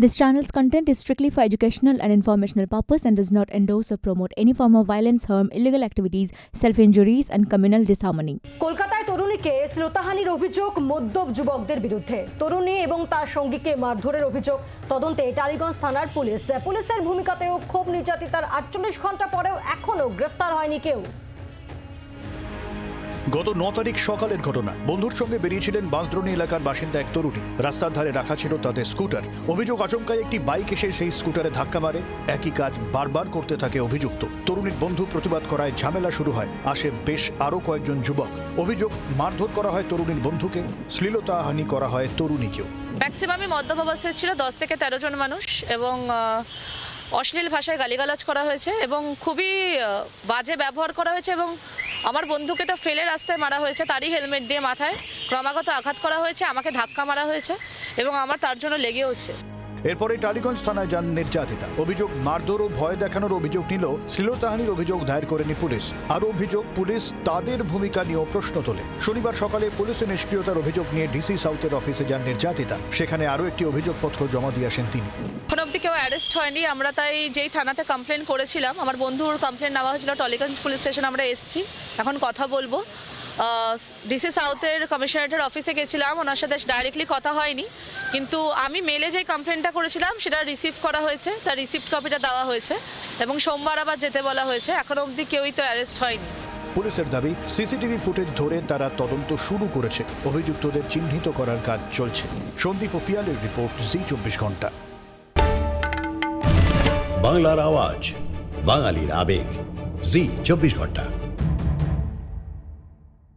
This channel's content is strictly for educational and informational purpose and does not endorse or promote any form of violence, harm, illegal activities, self-injuries and communal disharmony. কলকাতায় তরুণীকে শ্রোতাহানির অভিযোগ মদ্যপ যুবকদের বিরুদ্ধে তরুণী এবং তার সঙ্গীকে মারধরের অভিযোগ তদন্তে টালিগঞ্জ থানার পুলিশ পুলিশের ভূমিকাতেও ক্ষোভ নির্যাতিতার আটচল্লিশ ঘণ্টা পরেও এখনও গ্রেফতার হয়নি কেউ গত ন তারিখ সকালের ঘটনা। বন্ধুর সঙ্গে বেরিয়েছিলেন বাঁশদ্রোণী এলাকার বাসিন্দা এক তরুণী। রাস্তার ধারে রাখা ছিল তাদের স্কুটার। অভিযোগ আচমকায় একটি বাইক এসে সেই স্কুটারে ধাক্কা মারে। একই কাজ বারবার করতে থাকে অভিযুক্ত। তরুণীর বন্ধু প্রতিবাদ করায় ঝামেলা শুরু হয়। আসে বেশ আরও কয়েকজন যুবক। অভিযোগ মারধর করা হয় তরুণীর বন্ধুকে। শ্লীলতাহানি করা হয় তরুণীকেও। ম্যাক্সিমামই মদ্যপ অবস্থায় ছিল দশ থেকে তেরো জন মানুষ এবং অশ্লীল ভাষায় গালিগালাজ করা হয়েছে এবং খুবই বাজে ব্যবহার করা হয়েছে এবং আমার বন্ধুকে তো ফেলে রাস্তায় মারা হয়েছে, তারই হেলমেট দিয়ে মাথায় ক্রমাগত আঘাত করা হয়েছে, আমাকে ধাক্কা মারা হয়েছে এবং আমার তার জন্য লেগেওছে এরপরে টালিগঞ্জ থানায় যান নির্যাতিতা। অভিযোগ মারধর ও ভয় দেখানোর অভিযোগ নিল শ্লীলতাহানির অভিযোগ দায়ের করেনি পুলিশ। আর অভিযোগ, পুলিশ তাদের ভূমিকা নিয়েও প্রশ্ন তোলে। শনিবার সকালে পুলিশের নিষ্ক্রিয়তার অভিযোগ নিয়ে ডিসি সাউথের অফিসে যান নির্যাতিতা। সেখানে আরও একটি অভিযোগপত্র জমা দিয়ে আসেন তিনি। অবধি কেউ অ্যারেস্ট হয়নি। আমরা তাই যেই থানাতে কমপ্লেন করেছিলাম, আমার বন্ধুর কমপ্লেন নেওয়া হয়েছিল, টলিগঞ্জ পুলিশ স্টেশন আমরা এসেছি। এখন কথা বলব। ডিসি সাউথের কমিশনারেটের অফিসে গেছিলাম। ওনার সাথে ডাইরেক্টলি কথা হয়নি। কিন্তু আমি মেলে যে কমপ্লেনটা করেছিলাম সেটা রিসিভ করা হয়েছে। তার রিসিপ্ট কপিটা দেওয়া হয়েছে। এবং সোমবার আবার যেতে বলা হয়েছে। এখন অবধি কেউই তো অ্যারেস্ট হয়নি। পুলিশের দাবি সিসিটিভি ফুটেজ ধরে তারা তদন্ত শুরু করেছে। অভিযুক্তদের চিহ্নিত করার কাজ চলছে। সন্দীপ ও পিয়ালের রিপোর্ট জি চব্বিশ ঘণ্টা। বাংলার আওয়াজ বাঙালির আবেগ। জি চব্বিশ ঘণ্টা।